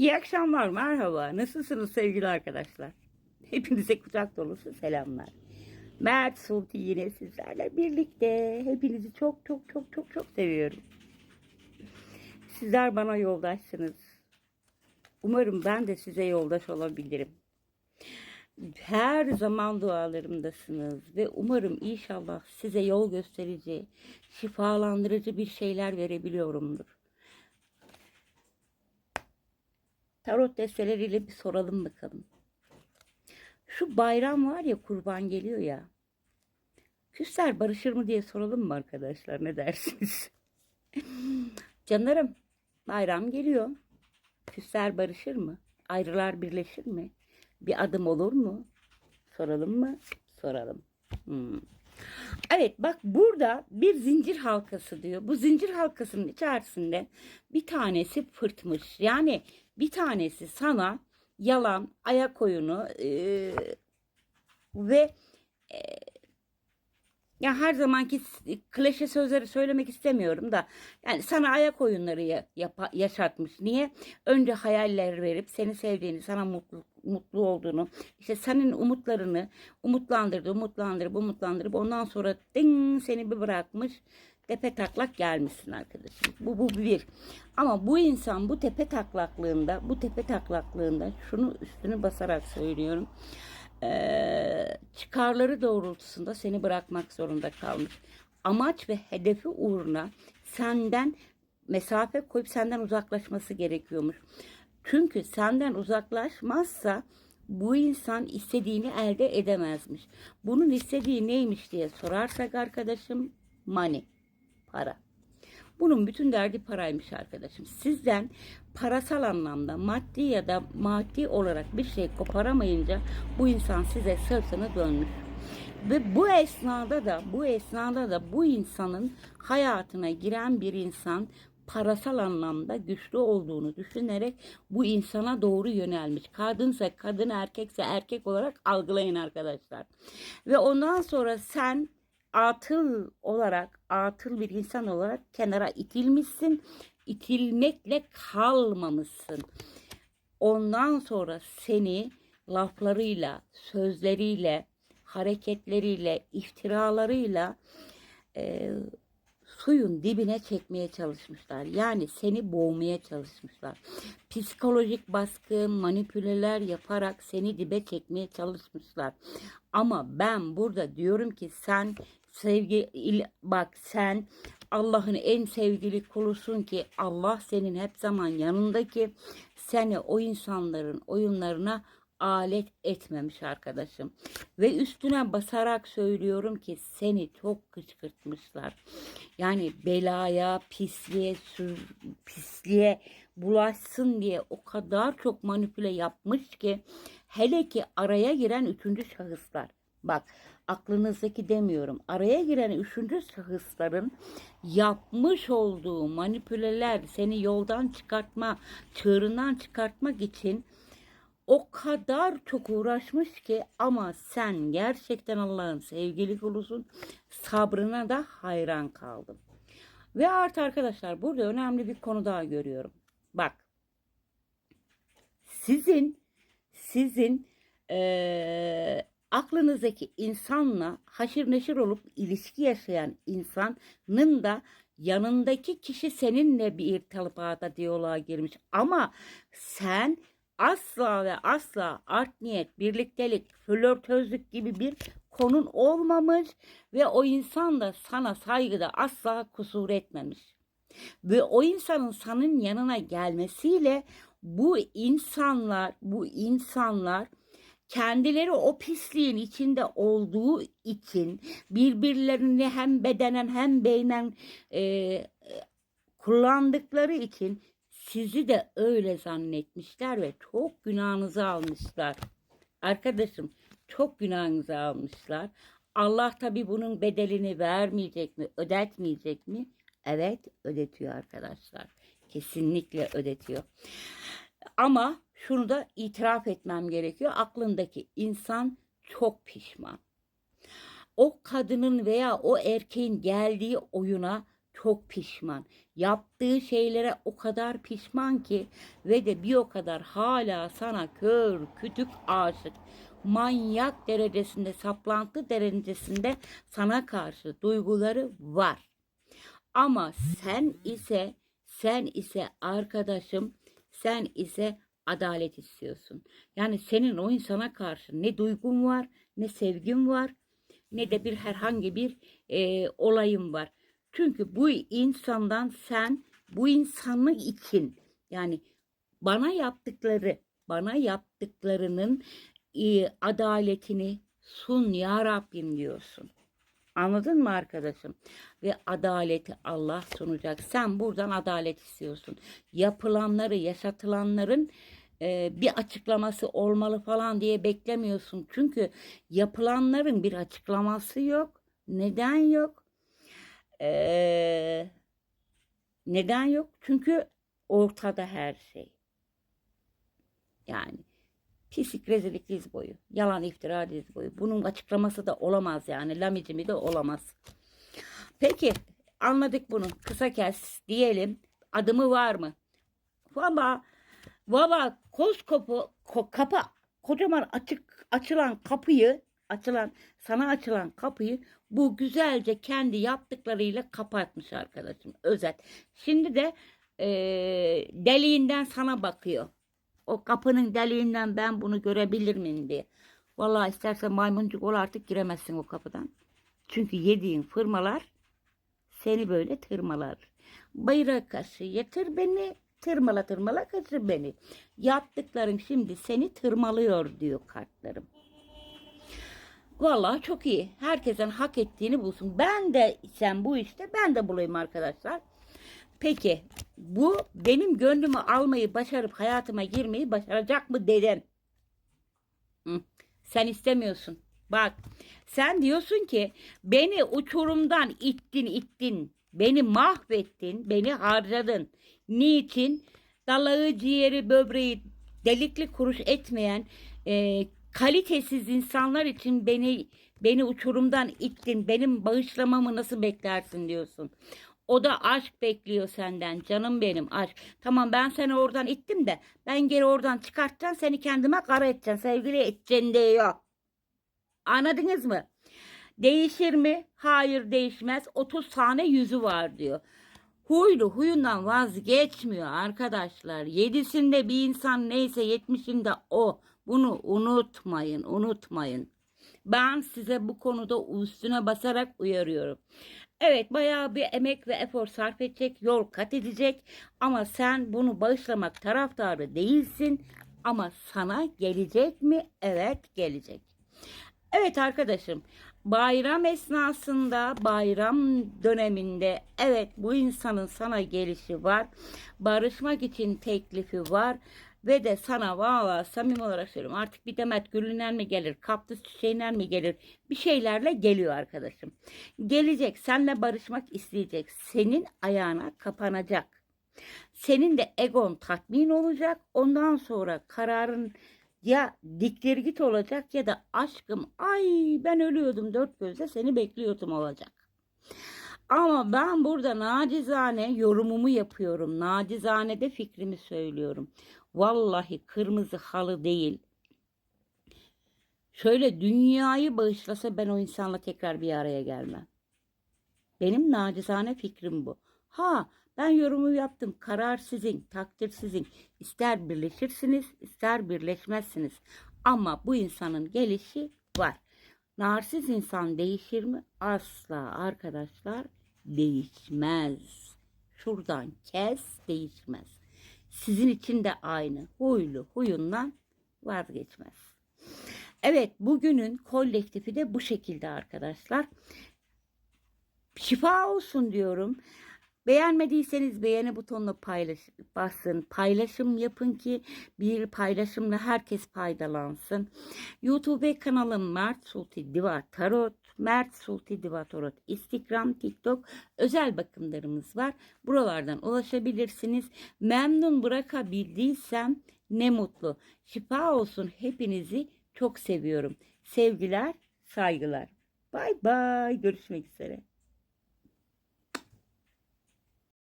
İyi akşamlar, merhaba. Nasılsınız sevgili arkadaşlar? Hepinize kucak dolusu selamlar. Mert Sulti yine sizlerle birlikte. Hepinizi çok çok çok çok çok seviyorum. Sizler bana yoldaşsınız. Umarım ben de size yoldaş olabilirim. Her zaman dualarımdasınız ve umarım inşallah size yol gösterici, şifalandırıcı bir şeyler verebiliyorumdur. Tarot desteleriyle bir soralım bakalım. Şu bayram var ya kurban geliyor ya. Küsler barışır mı diye soralım mı arkadaşlar ne dersiniz? Canlarım bayram geliyor. Küsler barışır mı? Ayrılar birleşir mi? Bir adım olur mu? Soralım mı? Soralım. Hmm. Evet bak burada bir zincir halkası diyor. Bu zincir halkasının içerisinde bir tanesi fırtmış. Yani bir tanesi sana yalan, ayak oyunu e, ve e, ya her zamanki klişe sözleri söylemek istemiyorum da yani sana ayak oyunları ya- yapa- yaşatmış. Niye? Önce hayaller verip seni sevdiğini, sana mutlu mutlu olduğunu, işte senin umutlarını umutlandırdı, umutlandırıp, umutlandırıp ondan sonra ding seni bir bırakmış. Tepe taklak gelmişsin arkadaşım. Bu bu bir. Ama bu insan bu tepe taklaklığında, bu tepe taklaklığında şunu üstünü basarak söylüyorum eee, çıkarları doğrultusunda seni bırakmak zorunda kalmış. Amaç ve hedefi uğruna senden mesafe koyup senden uzaklaşması gerekiyormuş. Çünkü senden uzaklaşmazsa bu insan istediğini elde edemezmiş. Bunun istediği neymiş diye sorarsak arkadaşım money, para. Bunun bütün derdi paraymış arkadaşım. Sizden parasal anlamda maddi ya da maddi olarak bir şey koparamayınca bu insan size sırtını dönmüş. Ve bu esnada da bu esnada da bu insanın hayatına giren bir insan parasal anlamda güçlü olduğunu düşünerek bu insana doğru yönelmiş. Kadınsa kadın erkekse erkek olarak algılayın arkadaşlar. Ve ondan sonra sen atıl olarak, atıl bir insan olarak kenara itilmişsin. İtilmekle kalmamışsın. Ondan sonra seni laflarıyla, sözleriyle, hareketleriyle, iftiralarıyla e, suyun dibine çekmeye çalışmışlar. Yani seni boğmaya çalışmışlar. Psikolojik baskı, manipüleler yaparak seni dibe çekmeye çalışmışlar. Ama ben burada diyorum ki sen sevgi il- bak sen Allah'ın en sevgili kulusun ki Allah senin hep zaman yanındaki seni o insanların oyunlarına alet etmemiş arkadaşım. Ve üstüne basarak söylüyorum ki seni çok kışkırtmışlar. Yani belaya, pisliğe, sür, pisliğe bulaşsın diye o kadar çok manipüle yapmış ki hele ki araya giren üçüncü şahıslar. Bak aklınızdaki demiyorum. Araya giren üçüncü şahısların yapmış olduğu manipüleler seni yoldan çıkartma, çığırından çıkartmak için o kadar çok uğraşmış ki ama sen gerçekten Allah'ın sevgili kulusun. Sabrına da hayran kaldım. Ve artı arkadaşlar burada önemli bir konu daha görüyorum. Bak sizin sizin eee, aklınızdaki insanla haşır neşir olup ilişki yaşayan insanın da yanındaki kişi seninle bir irtibata diyaloğa girmiş. Ama sen asla ve asla art niyet, birliktelik, flörtözlük gibi bir konun olmamış ve o insan da sana saygıda asla kusur etmemiş. Ve o insanın senin yanına gelmesiyle bu insanlar, bu insanlar kendileri o pisliğin içinde olduğu için birbirlerini hem bedenen hem beynen e, kullandıkları için sizi de öyle zannetmişler ve çok günahınızı almışlar. Arkadaşım çok günahınızı almışlar. Allah tabi bunun bedelini vermeyecek mi, ödetmeyecek mi? Evet ödetiyor arkadaşlar. Kesinlikle ödetiyor. Ama şunu da itiraf etmem gerekiyor. Aklındaki insan çok pişman. O kadının veya o erkeğin geldiği oyuna çok pişman. Yaptığı şeylere o kadar pişman ki ve de bir o kadar hala sana kör kütük aşık. Manyak derecesinde, saplantı derecesinde sana karşı duyguları var. Ama sen ise sen ise arkadaşım sen ise adalet istiyorsun. Yani senin o insana karşı ne duygun var, ne sevgin var, ne de bir herhangi bir e, olayın var. Çünkü bu insandan sen bu insanlık için yani bana yaptıkları, bana yaptıklarının e, adaletini sun ya Rabbim diyorsun. Anladın mı arkadaşım? Ve adaleti Allah sunacak. Sen buradan adalet istiyorsun. Yapılanları, yaşatılanların e, bir açıklaması olmalı falan diye beklemiyorsun. Çünkü yapılanların bir açıklaması yok. Neden yok? Ee, neden yok? Çünkü ortada her şey. Yani pislik rezillik diz boyu. Yalan iftira diz boyu. Bunun açıklaması da olamaz yani. Lamicimi de olamaz. Peki anladık bunu. Kısa kes diyelim. Adımı var mı? Valla valla koskopu ko, kapa kocaman açık açılan kapıyı açılan sana açılan kapıyı bu güzelce kendi yaptıklarıyla kapatmış arkadaşım. Özet. Şimdi de eee, deliğinden sana bakıyor. O kapının deliğinden ben bunu görebilir miyim diye. Vallahi istersen maymuncuk ol artık giremezsin o kapıdan. Çünkü yediğin fırmalar seni böyle tırmalar. Bayrak kaşı yatır beni, tırmala tırmala kaçır beni. Yaptıkların şimdi seni tırmalıyor diyor kartlarım. Vallahi çok iyi. Herkesin hak ettiğini bulsun. Ben de sen bu işte ben de bulayım arkadaşlar. Peki bu benim gönlümü almayı başarıp hayatıma girmeyi başaracak mı dedin? Hı, Sen istemiyorsun. Bak sen diyorsun ki beni uçurumdan ittin ittin. Beni mahvettin. Beni harcadın. Niçin? Dalağı, ciğeri, böbreği delikli kuruş etmeyen e, kalitesiz insanlar için beni beni uçurumdan ittin. Benim bağışlamamı nasıl beklersin diyorsun. O da aşk bekliyor senden canım benim aşk. Tamam ben seni oradan ittim de ben geri oradan çıkartacağım seni kendime kara edeceğim sevgili edeceksin diyor. Anladınız mı? Değişir mi? Hayır değişmez. 30 tane yüzü var diyor. Huylu huyundan vazgeçmiyor arkadaşlar. Yedisinde bir insan neyse yetmişinde o. Bunu unutmayın, unutmayın. Ben size bu konuda üstüne basarak uyarıyorum. Evet bayağı bir emek ve efor sarf edecek, yol kat edecek ama sen bunu bağışlamak taraftarı değilsin. Ama sana gelecek mi? Evet gelecek. Evet arkadaşım bayram esnasında bayram döneminde evet bu insanın sana gelişi var. Barışmak için teklifi var. Ve de sana valla samimi olarak söylüyorum artık bir demet gülünden mi gelir kaptüs çiçeğinden mi gelir bir şeylerle geliyor arkadaşım. Gelecek seninle barışmak isteyecek senin ayağına kapanacak. Senin de egon tatmin olacak ondan sonra kararın ya dikleri git olacak ya da aşkım ay ben ölüyordum dört gözle seni bekliyordum olacak. Ama ben burada nacizane yorumumu yapıyorum. Nacizane de fikrimi söylüyorum. Vallahi kırmızı halı değil. Şöyle dünyayı bağışlasa ben o insanla tekrar bir araya gelmem. Benim nacizane fikrim bu. Ha ben yorumu yaptım. Karar sizin, takdir sizin. İster birleşirsiniz, ister birleşmezsiniz. Ama bu insanın gelişi var. Narsiz insan değişir mi? Asla arkadaşlar değişmez. Şuradan kes değişmez. Sizin için de aynı huylu huyundan vazgeçmez. Evet bugünün kolektifi de bu şekilde arkadaşlar. Şifa olsun diyorum. Beğenmediyseniz beğeni butonuna paylaş, basın. Paylaşım yapın ki bir paylaşımla herkes faydalansın. YouTube kanalım Mert Sulti Diva Tarot. Mert Sulti Diva Tarot. Instagram, TikTok özel bakımlarımız var. Buralardan ulaşabilirsiniz. Memnun bırakabildiysem ne mutlu. Şifa olsun hepinizi çok seviyorum. Sevgiler, saygılar. Bay bay. Görüşmek üzere.